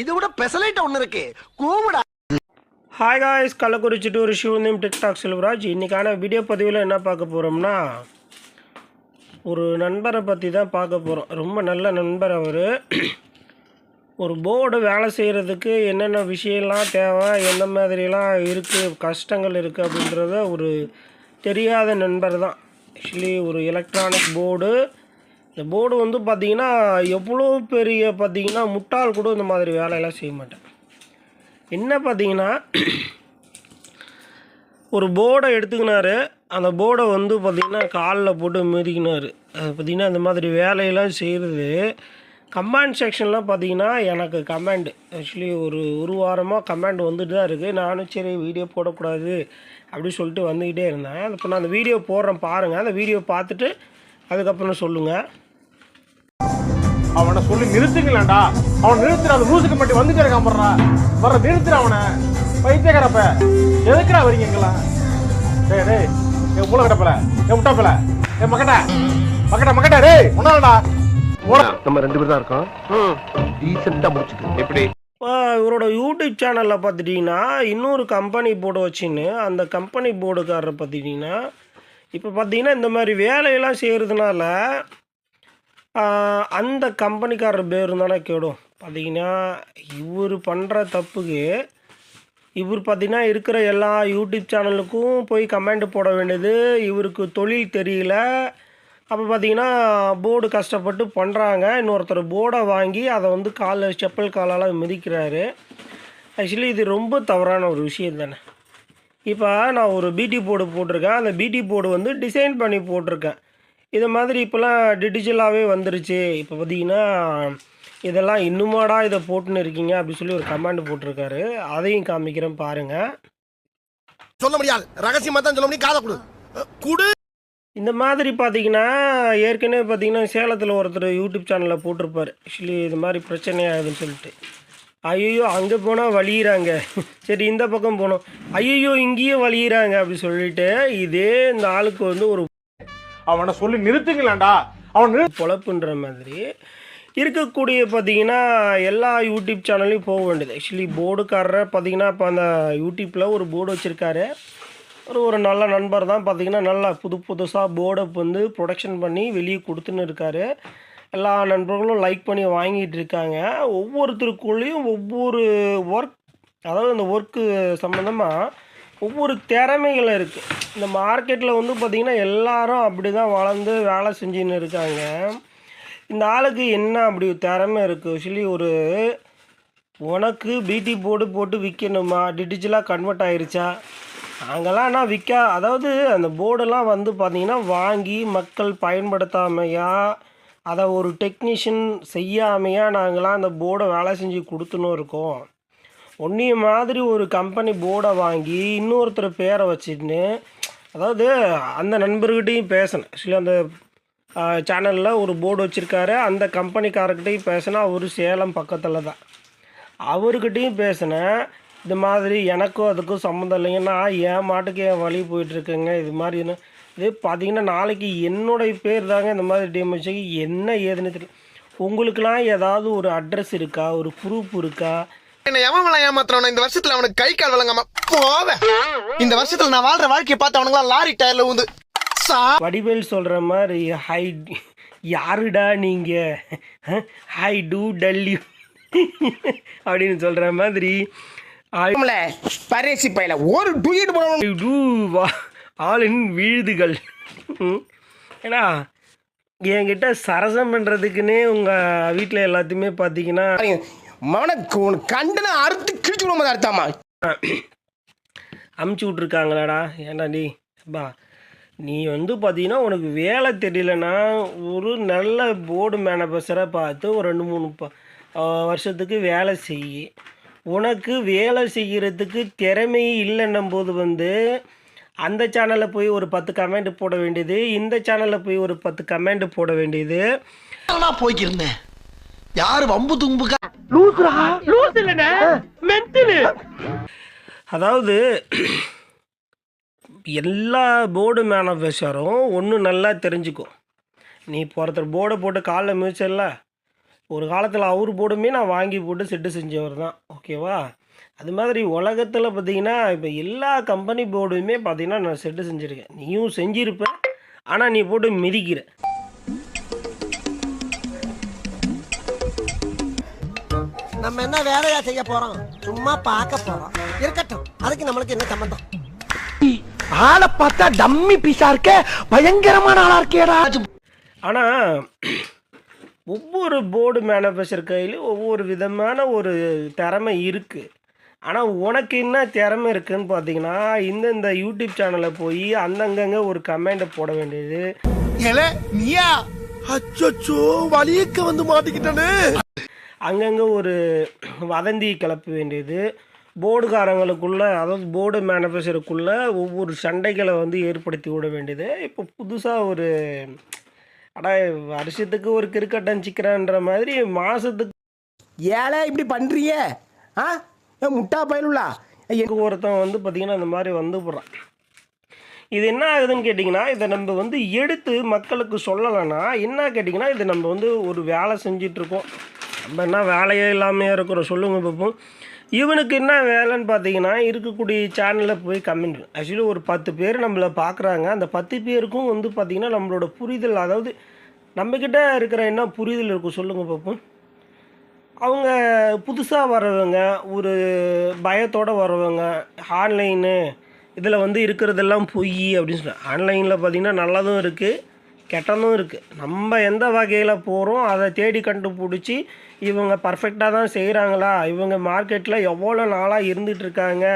இது விட பெசலைட் ஒன்று இருக்கு. கூவுடா. ஹாய் காய்ஸ் கள்ளக்குறிச்சி டூர் சிவந்தம் டிக்டாக் செல்வராஜ். இன்றைக்கான வீடியோ பதிவில் என்ன பார்க்க போகிறோம்னா ஒரு நண்பரை பற்றி தான் பார்க்க போகிறோம் ரொம்ப நல்ல நண்பர் அவர். ஒரு போர்டு வேலை செய்கிறதுக்கு என்னென்ன விஷயம்லாம் தேவை எந்த மாதிரிலாம் இருக்குது கஷ்டங்கள் இருக்குது அப்படின்றத ஒரு தெரியாத நண்பர் தான். ஆக்சுவலி ஒரு எலக்ட்ரானிக் போர்டு இந்த போர்டு வந்து பார்த்திங்கன்னா எவ்வளோ பெரிய பார்த்திங்கன்னா முட்டாள் கூட இந்த மாதிரி வேலையெல்லாம் செய்ய மாட்டேன். என்ன பார்த்தீங்கன்னா ஒரு போர்டை எடுத்துக்கினாரு. அந்த போர்டை வந்து பார்த்திங்கன்னா காலில் போட்டு மிதிக்கினார். அது பார்த்திங்கன்னா இந்த மாதிரி வேலையெல்லாம் செய்கிறது கமாண்ட் செக்ஷன்லாம் பார்த்திங்கன்னா எனக்கு கமெண்ட் ஆக்சுவலி ஒரு ஒரு வாரமாக கமெண்ட் வந்துட்டு தான் இருக்குது நானும் சரி வீடியோ போடக்கூடாது அப்படின்னு சொல்லிட்டு வந்துக்கிட்டே இருந்தேன். இப்போ நான் அந்த வீடியோ போடுறேன் பாருங்கள் அந்த வீடியோ பார்த்துட்டு அதுக்கப்புறம் சொல்லுங்கள் அவனை சொல்லி நிறுத்துங்களேன்டா. அவன் நிறுத்துற அந்த லூசுக்கு மட்டும் வந்துட்டே இருக்கான் போடுறா வர நிறுத்துற அவனை பைத்தியக்காரப்ப. எதுக்குடா வரீங்க எங்கெல்லாம் டேய் டேய் என் மூளை கட்டப்பல என் முட்டாப்பல என் மக்கட்ட மக்கட்ட மக்கட்ட டேய் ஒன்னாலடா ஓட. நம்ம ரெண்டு பேர் தான் இருக்கோம். டீசெண்டா முடிச்சுட்டு எப்படி? இப்போ இவரோட யூடியூப் சேனலில் பார்த்துட்டிங்கன்னா இன்னொரு கம்பெனி போர்டு வச்சுன்னு அந்த கம்பெனி போர்டுக்காரரை பார்த்துட்டிங்கன்னா இப்போ பார்த்தீங்கன்னா இந்த மாதிரி வேலையெல்லாம் செய்கிறதுனால அந்த கம்பெனிக்காரர் பேர் தானே கேடும். பார்த்தீங்கன்னா இவர் பண்ணுற தப்புக்கு இவர் பார்த்தீங்கன்னா இருக்கிற எல்லா யூடியூப் சேனலுக்கும் போய் கமெண்ட் போட வேண்டியது இவருக்கு தொழில் தெரியல. அப்போ பார்த்தீங்கன்னா போர்டு கஷ்டப்பட்டு பண்ணுறாங்க இன்னொருத்தர் போர்டை வாங்கி அதை வந்து கால் செப்பல் காலால் மிதிக்கிறாரு. ஆக்சுவலி இது ரொம்ப தவறான ஒரு விஷயம் தானே. இப்போ நான் ஒரு பிடி போர்டு போட்டிருக்கேன். அந்த பிடி போர்டு வந்து டிசைன் பண்ணி போட்டிருக்கேன். இது மாதிரி இப்போலாம் டிஜிட்டலாகவே வந்துருச்சு. இப்போ பார்த்தீங்கன்னா இதெல்லாம் இன்னுமாடா இதை போட்டுன்னு இருக்கீங்க அப்படி சொல்லி ஒரு கமெண்ட் போட்டிருக்காரு. அதையும் காமிக்கிறேன் பாருங்கள் சொல்ல முடியாது. ரகசியமா தான் சொல்ல முடியும். காதை கொடு. குடு. இந்த மாதிரி பார்த்தீங்கன்னா ஏற்கனவே பார்த்தீங்கன்னா சேலத்தில் ஒருத்தர் யூடியூப் சேனலில் போட்டிருப்பார். ஆக்சுவலி இது மாதிரி பிரச்சனை ஆகுதுன்னு சொல்லிட்டு. ஐயோ அங்கே போனால் வலியிறாங்க. சரி இந்த பக்கம் போனோம். ஐயோ இங்கேயும் வலியிறாங்க அப்படி சொல்லிட்டு இதே இந்த ஆளுக்கு வந்து ஒரு அவனை சொல்லி நிறுத்துங்களேன்டா. அவன் பொழப்புன்ற மாதிரி இருக்கக்கூடிய பார்த்தீங்கன்னா எல்லா யூடியூப் சேனல்லையும் போக வேண்டியது. ஆக்சுவலி போர்டுக்காரரை பார்த்தீங்கன்னா இப்போ அந்த யூடியூப்பில் ஒரு போர்டு வச்சுருக்காரு. ஒரு ஒரு நல்ல நண்பர் தான். பார்த்தீங்கன்னா நல்லா புது புதுசாக போர்டை வந்து ப்ரொடக்ஷன் பண்ணி வெளியே கொடுத்துன்னு இருக்காரு. எல்லா நண்பர்களும் லைக் பண்ணி வாங்கிட்டு இருக்காங்க. ஒவ்வொருத்தருக்குள்ளேயும் ஒவ்வொரு ஒர்க் அதாவது இந்த ஒர்க்கு சம்மந்தமாக ஒவ்வொரு திறமைகள் இருக்குது இந்த மார்க்கெட்டில் வந்து பார்த்திங்கன்னா எல்லாரும் அப்படி தான் வளர்ந்து வேலை செஞ்சுன்னு இருக்காங்க. இந்த ஆளுக்கு என்ன அப்படி திறமை இருக்குது ஆக்சுவலி ஒரு உனக்கு பிடி போர்டு போட்டு விற்கணுமா டிஜிட்டலாக கன்வெர்ட் ஆயிருச்சா? நாங்களாம் ஆனால் விற்க அதாவது அந்த போர்டெல்லாம் வந்து பார்த்திங்கன்னா வாங்கி மக்கள் பயன்படுத்தாமையா அதை ஒரு டெக்னீஷியன் செய்யாமையா நாங்களாம் அந்த போர்டை வேலை செஞ்சு கொடுத்துன்னு இருக்கோம். உன்னிய மாதிரி ஒரு கம்பெனி போர்டை வாங்கி இன்னொருத்தர் பேரை வச்சுன்னு அதாவது அந்த நண்பர்கிட்டையும் பேசினேன் ஆக்சுவலி அந்த சேனலில் ஒரு போர்டு வச்சுருக்காரு. அந்த கம்பெனிக்காரர்கிட்டையும் பேசினேன் அவர் சேலம் பக்கத்தில் தான். அவர்கிட்டையும் பேசினேன் இது மாதிரி எனக்கும் அதுக்கும் சம்மந்தம் இல்லைங்கன்னா என் மாட்டுக்கு என் வழி போயிட்டுருக்குங்க. இது மாதிரி இது பார்த்தீங்கன்னா நாளைக்கு என்னுடைய பேர் தாங்க இந்த மாதிரி டேமேஜ் என்ன ஏதுன்னு தெரியல. உங்களுக்கெலாம் ஏதாவது ஒரு அட்ரஸ் இருக்கா? ஒரு ப்ரூஃப் இருக்கா? என்ன எவன் ஏமாத்துறானோ இந்த வருஷத்துல அவனுக்கு கை கால் வழங்காம போவேன் இந்த வருஷத்துல நான் வாழ்ற வாழ்க்கையை பார்த்து அவனுங்களா லாரி டயர்ல ஊந்து. சா. வடிவேல் சொல்கிற மாதிரி ஹை யாருடா நீங்கள் ஹை? டூ டல்யூ அப்படின்னு சொல்கிற மாதிரி பரேசி பையில ஒரு டூயிட் டூ வா ஆளின் வீழ்துகள். ஏன்னா என்கிட்ட சரசம் பண்ணுறதுக்குன்னே உங்கள் வீட்டில் எல்லாத்தையுமே பார்த்தீங்கன்னா மவனுக்கு உனக்கு கண்டன அறுத்து கிழிச்சு விடும்போது அர்த்தமா? அமுச்சு விட்ருக்காங்களாடா ஏன்டா நீ? அப்பா நீ வந்து பார்த்தீங்கன்னா உனக்கு வேலை தெரியலனா ஒரு நல்ல போர்டு மேனபஸரை பார்த்து ஒரு ரெண்டு மூணு வருஷத்துக்கு வேலை செய் உனக்கு வேலை செய்கிறதுக்கு திறமை இல்லைன்னும் போது வந்து அந்த சேனலில் போய் ஒரு பத்து கமெண்ட் போட வேண்டியது இந்த சேனலில் போய் ஒரு பத்து கமெண்ட் போட வேண்டியது. போய்க்கிருந்தேன் யாரு வம்பு தும்புக்கா? அதாவது எல்லா போர்டு மேனுஃபேக்சரும் ஒன்று நல்லா தெரிஞ்சுக்கும். நீ இப்போ ஒருத்தர் போர்டை போட்டு காலில் மிதிச்சல ஒரு காலத்தில் அவர் போர்டுமே நான் வாங்கி போட்டு செட்டு செஞ்சவர் தான். ஓகேவா அது மாதிரி உலகத்தில் பார்த்தீங்கன்னா இப்போ எல்லா கம்பெனி போர்டுமே பார்த்தீங்கன்னா நான் செட்டு செஞ்சுருக்கேன். நீயும் செஞ்சிருப்ப ஆனால் நீ போட்டு மிதிக்கிற. நம்ம என்ன வேலையா செய்ய போறோம்? சும்மா பார்க்க போறோம். இருக்கட்டும். அதுக்கு நம்மளுக்கு என்ன சம்பந்தம்? ஆளை பார்த்தா டம்மி பீஸா இருக்க? பயங்கரமான ஆளா இருக்கேடா ஆனால் ஒவ்வொரு போர்டு மேனுஃபேக்சர் கையிலும் ஒவ்வொரு விதமான ஒரு திறமை இருக்குது ஆனால் உனக்கு என்ன திறமை இருக்குன்னு பார்த்தீங்கன்னா இந்தந்த யூடியூப் சேனலில் போய் அந்தங்கங்க ஒரு கமெண்ட்டை போட வேண்டியது. நீயா? அச்சோ வலியக்க வந்து மாட்டிக்கிட்டானே. அங்கங்கே ஒரு வதந்தி கிளப்ப வேண்டியது. போர்டுகாரங்களுக்குள்ள அதாவது போர்டு மேனுஃபேக்சருக்குள்ள ஒவ்வொரு சண்டைகளை வந்து ஏற்படுத்தி விட வேண்டியது. இப்போ புதுசாக ஒரு அடா வருஷத்துக்கு ஒரு கிரிக்கெட் சிக்கிறன்ற மாதிரி மாதத்துக்கு ஏழை இப்படி பண்றியே ஆ? முட்டா பயலுள்ளா எங்க ஒருத்தன் வந்து பார்த்திங்கன்னா இந்த மாதிரி வந்து போடுறான் இது என்ன ஆகுதுன்னு கேட்டிங்கன்னா இதை நம்ம வந்து எடுத்து மக்களுக்கு சொல்லலைன்னா என்ன கேட்டிங்கன்னா இது நம்ம வந்து ஒரு வேலை செஞ்சிட்ருக்கோம் நம்ம என்ன வேலையே இல்லாமையே இருக்கிறோம் சொல்லுங்கள் பார்ப்போம் இவனுக்கு என்ன வேலைன்னு பார்த்தீங்கன்னா இருக்கக்கூடிய சேனலில் போய் கமெண்ட் ஆக்சுவலி ஒரு பத்து பேர் நம்மளை பார்க்குறாங்க அந்த பத்து பேருக்கும் வந்து பார்த்திங்கன்னா நம்மளோட புரிதல் அதாவது நம்மக்கிட்ட இருக்கிற என்ன புரிதல் இருக்கும் சொல்லுங்கள் பார்ப்போம் அவங்க புதுசாக வர்றவங்க ஒரு பயத்தோடு வர்றவங்க ஆன்லைனு இதில் வந்து இருக்கிறதெல்லாம் பொய் அப்படின்னு சொல்லி ஆன்லைனில் பார்த்திங்கன்னா நல்லதும் இருக்குது கெட்டதும் இருக்குது நம்ம எந்த வகையில் போகிறோம் அதை தேடி கண்டுபிடிச்சி இவங்க பர்ஃபெக்டாக தான் செய்கிறாங்களா இவங்க மார்க்கெட்டில் எவ்வளோ நாளாக இருந்துகிட்ருக்காங்க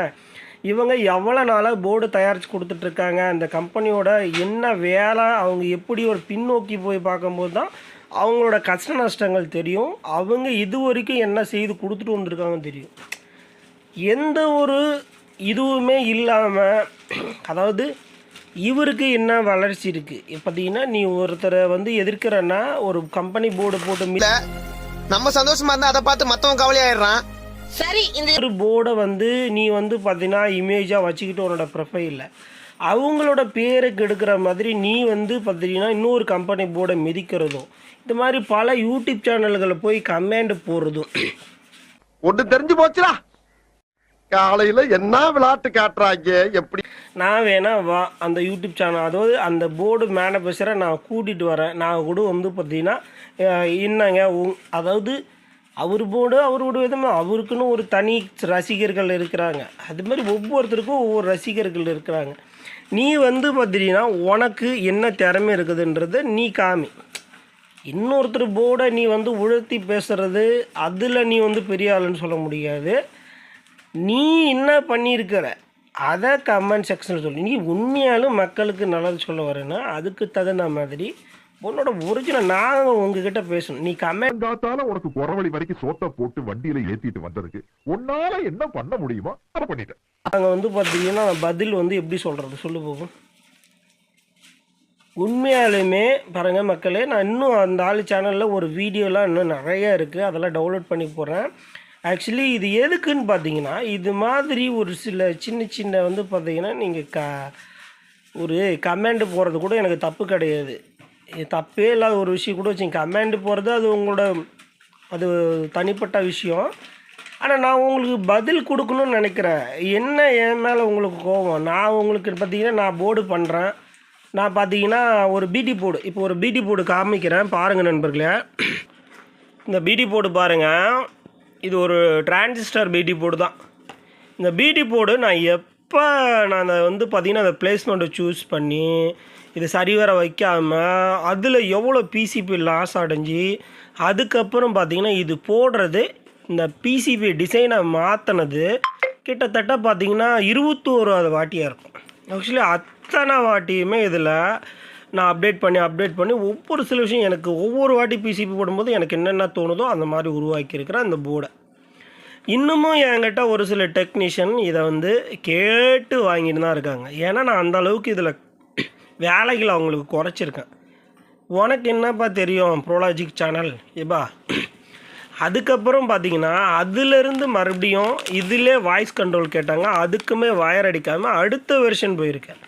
இவங்க எவ்வளோ நாளாக போர்டு தயாரித்து கொடுத்துட்ருக்காங்க அந்த கம்பெனியோட என்ன வேலை? அவங்க எப்படி ஒரு பின்னோக்கி போய் பார்க்கும்போது தான் அவங்களோட கஷ்ட நஷ்டங்கள் தெரியும். அவங்க இது வரைக்கும் என்ன செய்து கொடுத்துட்டு வந்திருக்காங்கன்னு தெரியும். எந்த ஒரு இதுவுமே இல்லாமல் அதாவது இவருக்கு என்ன வளர்ச்சி இருக்குது பார்த்தீங்கன்னா நீ ஒருத்தரை வந்து எதிர்க்கிறன்னா ஒரு கம்பெனி போர்டு போட்டு நம்ம சந்தோஷமா இருந்தா அதை பார்த்து மத்தவன் கவலையாயிடுறான். ஒரு போர்டை வந்து நீ வந்து பார்த்தீங்கன்னா இமேஜாக வச்சுக்கிட்டு உன்னோட ப்ரொஃபைலில் அவங்களோட பேரை கெடுக்கிற மாதிரி நீ வந்து பார்த்தீங்கன்னா இன்னொரு கம்பெனி போர்டை மிதிக்கிறதும் இந்த மாதிரி பல யூடியூப் சேனல்களை போய் கமெண்ட் போடுறதும். ஒண்ணு தெரிஞ்சு போச்சுடா. காலையில என்ன விளையாட்டு காட்டுறாங்க? எப்படி? நான் வேணா வா அந்த யூடியூப் சேனல் அதாவது அந்த போர்டு மேனபேசரை நான் கூட்டிகிட்டு வரேன். நான் கூட வந்து பார்த்தீங்கன்னா என்னங்க உங் அதாவது அவர் போர்டு அவரோட விதமாக அவருக்குன்னு ஒரு தனி ரசிகர்கள் இருக்கிறாங்க. அது மாதிரி ஒவ்வொருத்தருக்கும் ஒவ்வொரு ரசிகர்கள் இருக்கிறாங்க. நீ வந்து பார்த்தீங்கன்னா உனக்கு என்ன திறமை இருக்குதுன்றதை நீ காமி. இன்னொருத்தர் போர்டை நீ வந்து உழர்த்தி பேசுறது அதில் நீ வந்து பெரிய ஆளுன்னு சொல்ல முடியாது. நீ என்ன பண்ணியிருக்கிற? அதை கமெண்ட் செக்ஷனில் சொல்லி. நீ உண்மையாலும் மக்களுக்கு நல்லது சொல்ல வரேன்னா அதுக்கு தகுந்த மாதிரி உன்னோட ஒரிஜினல் நாங்கள் உங்ககிட்ட பேசணும். நீ கமெண்ட் காத்தால உனக்கு குறவழி வரைக்கும் சோத்த போட்டு வண்டியில ஏத்திட்டு வந்ததுக்கு உன்னால என்ன பண்ண முடியுமோ அதை பண்ணிட்டேன் நாங்கள் வந்து பார்த்தீங்கன்னா பதில் வந்து எப்படி சொல்கிறது சொல்லு போகும். உண்மையாலுமே பாருங்க மக்களே நான் இன்னும் அந்த ஆள் சேனலில் ஒரு வீடியோலாம் இன்னும் நிறைய இருக்குது அதெல்லாம் டவுன்லோட் பண்ணி போடுறேன். ஆக்சுவலி இது எதுக்குன்னு பார்த்தீங்கன்னா இது மாதிரி ஒரு சில சின்ன சின்ன வந்து பார்த்தீங்கன்னா நீங்கள் க ஒரு கமெண்ட் போகிறது கூட எனக்கு தப்பு கிடையாது. இது தப்பே இல்லாத ஒரு விஷயம் கூட வச்சுங்க. கமெண்ட் போகிறது அது உங்களோட அது தனிப்பட்ட விஷயம். ஆனால் நான் உங்களுக்கு பதில் கொடுக்கணும்னு நினைக்கிறேன். என்ன என் மேலே உங்களுக்கு கோவம் நான் உங்களுக்கு பார்த்தீங்கன்னா நான் போர்டு பண்ணுறேன் நான் பார்த்தீங்கன்னா ஒரு பிடி போர்டு இப்போ ஒரு பிடி போர்டு காமிக்கிறேன். பாருங்கள் நண்பர்களே. இந்த பிடி போர்டு பாருங்கள் இது ஒரு டிரான்சிஸ்டர் பிடி போர்டு தான். இந்த பிடி போர்டு நான் எப்போ நான் அதை வந்து பார்த்திங்கன்னா அந்த பிளேஸ்மெண்ட்டை சூஸ் பண்ணி இது சரிவர வைக்காமல் அதில் எவ்வளோ பிசிபி லாஸ் அடைஞ்சி அதுக்கப்புறம் பார்த்தீங்கன்னா இது போடுறது இந்த பிசிபி டிசைனை மாற்றினது கிட்டத்தட்ட பார்த்திங்கன்னா இருபத்தோராவது வாட்டியாக இருக்கும். ஆக்சுவலி அத்தனை வாட்டியுமே இதில் நான் அப்டேட் பண்ணி அப்டேட் பண்ணி ஒவ்வொரு சில விஷயம் எனக்கு ஒவ்வொரு வாட்டி பிசிபி போடும்போது எனக்கு என்னென்ன தோணுதோ அந்த மாதிரி உருவாக்கியிருக்கிறேன் அந்த போர்டை இன்னமும் என்கிட்ட ஒரு சில டெக்னீஷியன் இதை வந்து கேட்டு வாங்கிட்டு தான் இருக்காங்க. ஏன்னா நான் அந்த அளவுக்கு இதில் வேலைகளை அவங்களுக்கு குறைச்சிருக்கேன். உனக்கு என்னப்பா தெரியும் ப்ரோலாஜிக் சேனல் ஏபா அதுக்கப்புறம் பார்த்தீங்கன்னா அதுலேருந்து மறுபடியும் இதிலே வாய்ஸ் கண்ட்ரோல் கேட்டாங்க. அதுக்குமே வயர் அடிக்காமல் அடுத்த வெர்ஷன் போயிருக்கேன்.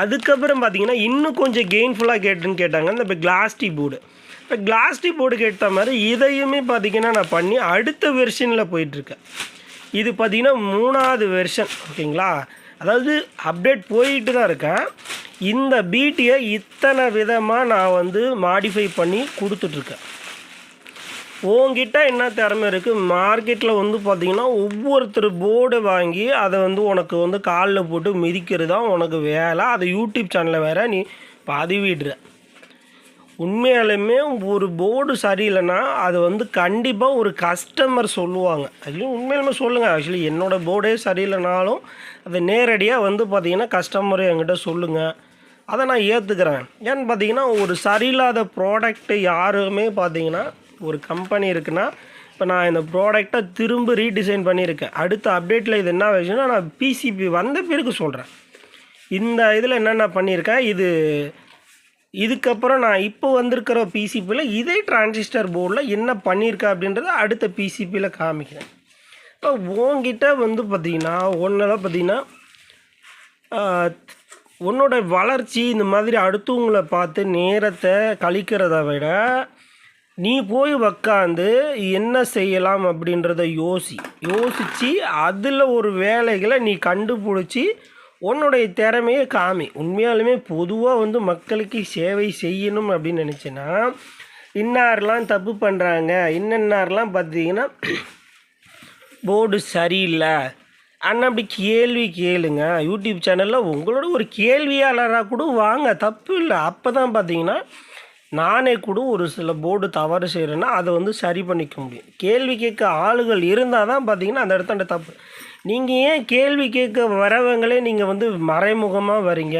அதுக்கப்புறம் பார்த்தீங்கன்னா இன்னும் கொஞ்சம் கெயின்ஃபுல்லாக கேட்டுன்னு கேட்டாங்க. இந்த இப்போ கிளாஸ் டீ போர்டு இப்போ கிளாஸ் போர்டு கேட்ட மாதிரி இதையுமே பார்த்தீங்கன்னா நான் பண்ணி அடுத்த வெர்ஷனில் போயிட்டுருக்கேன். இது பார்த்தீங்கன்னா மூணாவது வெர்ஷன் ஓகேங்களா? அதாவது அப்டேட் போயிட்டு தான் இருக்கேன். இந்த பீட்டியை இத்தனை விதமாக நான் வந்து மாடிஃபை பண்ணி கொடுத்துட்ருக்கேன் உங்ககிட்ட என்ன திறமை இருக்குது மார்க்கெட்டில் வந்து பார்த்திங்கன்னா ஒவ்வொருத்தர் போர்டு வாங்கி அதை வந்து உனக்கு வந்து காலில் போட்டு மிதிக்கிறது தான் உனக்கு வேலை. அதை யூடியூப் சேனலில் வேறு நீ பதிவிடுற. உண்மையாலுமே ஒரு போர்டு சரியில்லைன்னா அது வந்து கண்டிப்பாக ஒரு கஸ்டமர் சொல்லுவாங்க. ஆக்சுவலி உண்மையாலுமே சொல்லுங்கள் ஆக்சுவலி என்னோடய போர்டே சரியில்லைனாலும் அதை நேரடியாக வந்து பார்த்திங்கன்னா கஸ்டமர் என்கிட்ட சொல்லுங்கள் அதை நான் ஏற்றுக்கிறேன் ஏன்னு பார்த்தீங்கன்னா ஒரு சரியில்லாத ப்ராடக்ட்டு யாருமே பார்த்தீங்கன்னா ஒரு கம்பெனி இருக்குன்னா இப்போ நான் இந்த ப்ராடக்டை திரும்ப ரீடிசைன் பண்ணியிருக்கேன். அடுத்த அப்டேட்டில் இது என்ன விஷயம்னா நான் பிசிபி வந்த பிறகு சொல்கிறேன் இந்த இதில் என்னென்ன பண்ணியிருக்கேன் இது இதுக்கப்புறம் நான் இப்போ வந்திருக்கிற பிசிபியில் இதே டிரான்சிஸ்டர் போர்டில் என்ன பண்ணியிருக்கேன் அப்படின்றத அடுத்த பிசிபியில் காமிக்கிறேன். இப்போ உங்ககிட்ட வந்து பார்த்தீங்கன்னா ஒன்றில் பார்த்தீங்கன்னா உன்னோட வளர்ச்சி இந்த மாதிரி அடுத்தவங்களை பார்த்து நேரத்தை கழிக்கிறத விட நீ போய் உக்காந்து என்ன செய்யலாம் அப்படின்றத யோசி. யோசித்து அதில் ஒரு வேலைகளை நீ கண்டுபிடிச்சி உன்னுடைய திறமையை காமி. உண்மையாலுமே பொதுவாக வந்து மக்களுக்கு சேவை செய்யணும் அப்படின்னு நினச்சின்னா இன்னாரெலாம் தப்பு பண்ணுறாங்க இன்னன்னாரெலாம் பார்த்தீங்கன்னா போர்டு சரியில்லை. அண்ணா அப்படி கேள்வி கேளுங்க. யூடியூப் சேனலில் உங்களோட ஒரு கேள்வியாளராக கூட வாங்க. தப்பு இல்லை. அப்போ தான் பார்த்தீங்கன்னா நானே கூட ஒரு சில போர்டு தவறு செய்கிறேன்னா அதை வந்து சரி பண்ணிக்க முடியும். கேள்வி கேட்க ஆளுகள் இருந்தால் தான் பார்த்தீங்கன்னா அந்த இடத்தாண்ட தப்பு. நீங்கள் ஏன் கேள்வி கேட்க வரவங்களே நீங்கள் வந்து மறைமுகமாக வரீங்க?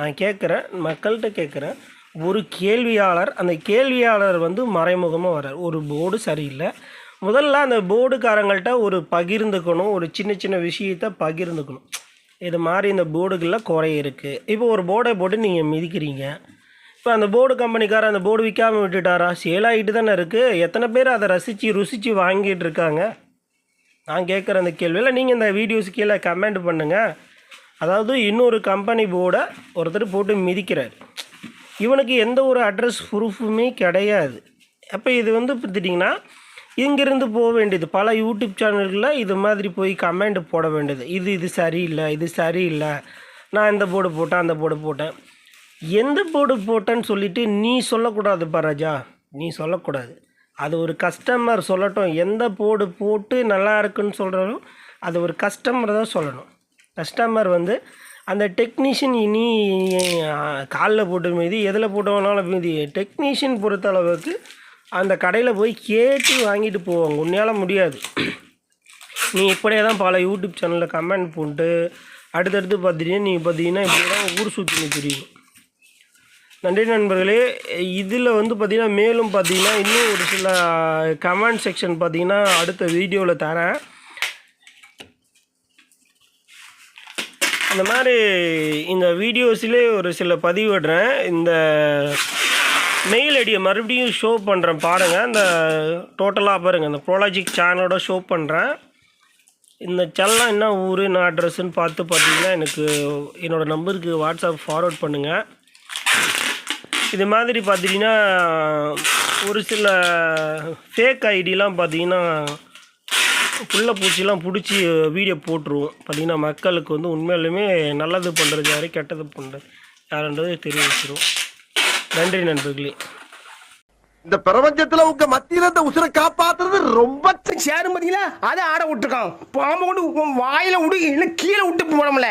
நான் கேட்குறேன் மக்கள்கிட்ட கேட்குறேன். ஒரு கேள்வியாளர் அந்த கேள்வியாளர் வந்து மறைமுகமாக வர்றார். ஒரு போர்டு சரியில்லை. முதல்ல அந்த போர்டுக்காரங்கள்ட்ட ஒரு பகிர்ந்துக்கணும் ஒரு சின்ன சின்ன விஷயத்தை பகிர்ந்துக்கணும். இது மாதிரி இந்த போர்டுகளில் குறை இருக்குது இப்போ ஒரு போர்டை போட்டு நீங்கள் மிதிக்கிறீங்க. இப்போ அந்த போர்டு கம்பெனிக்காரர் அந்த போர்டு விற்காம விட்டுட்டாரா? சேல் ஆகிட்டு தானே இருக்குது எத்தனை பேர் அதை ரசித்து ருசித்து வாங்கிட்டு இருக்காங்க? நான் கேட்குற அந்த கேள்வியில் நீங்கள் இந்த வீடியோஸ் கீழே கமெண்ட் பண்ணுங்கள் அதாவது இன்னொரு கம்பெனி போர்டை ஒருத்தர் போட்டு மிதிக்கிறார். இவனுக்கு எந்த ஒரு அட்ரஸ் ப்ரூஃபுமே கிடையாது. அப்போ இது வந்து பார்த்துட்டிங்கன்னா இங்கேருந்து போக வேண்டியது. பல யூடியூப் சேனல்களில் இது மாதிரி போய் கமெண்ட் போட வேண்டியது. இது இது சரியில்லை இது சரியில்லை. நான் இந்த போர்டு போட்டேன் அந்த போர்டு போட்டேன். எந்த போர்டு போட்டேன்னு சொல்லிட்டு நீ சொல்லக்கூடாது ராஜா. நீ சொல்லக்கூடாது. அது ஒரு கஸ்டமர் சொல்லட்டும். எந்த போர்டு போட்டு நல்லா இருக்குன்னு சொல்கிறாலும் அது ஒரு கஸ்டமர் தான் சொல்லணும். கஸ்டமர் வந்து அந்த டெக்னீஷியன் இனி காலில் போட்டு மீதி எதில் போட்டவனாலும் வேணாலும் மீதி. டெக்னீஷியன் பொறுத்த அளவுக்கு அந்த கடையில் போய் கேட்டு வாங்கிட்டு போவாங்க. உன்னால் முடியாது. நீ இப்படியே தான் பல யூடியூப் சேனலில் கமெண்ட் போட்டு அடுத்தடுத்து பார்த்துட்டீங்கன்னா நீங்கள் பார்த்தீங்கன்னா இப்படி தான் ஊர் சுற்றி தெரியும். நன்றி நண்பர்களே. இதில் வந்து பார்த்திங்கன்னா மேலும் பார்த்தீங்கன்னா இன்னும் ஒரு சில கமெண்ட் செக்ஷன் பார்த்தீங்கன்னா அடுத்த வீடியோவில் தரேன். அந்த மாதிரி இந்த வீடியோஸிலே ஒரு சில பதிவிடுறேன். இந்த மெயில் ஐடியை மறுபடியும் ஷோ பண்ணுறேன் பாருங்கள் இந்த டோட்டலாக பாருங்கள் இந்த ப்ரோலாஜிக் சேனலோட ஷோ பண்ணுறேன் இந்த செல்லாம் என்ன? ஊர் என்ன அட்ரஸ்ன்னு பார்த்து பார்த்தீங்கன்னா எனக்கு என்னோடய நம்பருக்கு வாட்ஸ்அப் ஃபார்வர்ட் பண்ணுங்கள் இது மாதிரி பார்த்தீங்கன்னா ஒரு சில ஃபேக் ஐடிலாம் பார்த்தீங்கன்னா புள்ள பூச்சிலாம் பிடிச்சி வீடியோ போட்டுருவோம். பார்த்தீங்கன்னா மக்களுக்கு வந்து உண்மையிலுமே நல்லது பண்ணுறது யாரு கெட்டது பண்ணுறது யாருன்றது தெரிய வச்சிரும் நன்றி நண்பர்களே. இந்த பிரபஞ்சத்துல உங்க மத்தியில இந்த உசுரை காப்பாத்துறது ரொம்ப சேரும் பாத்தீங்களா? அதை ஆட விட்டுருக்கான். பாம்பு கொண்டு வாயில விடு இல்லை கீழே விட்டு போனோம்ல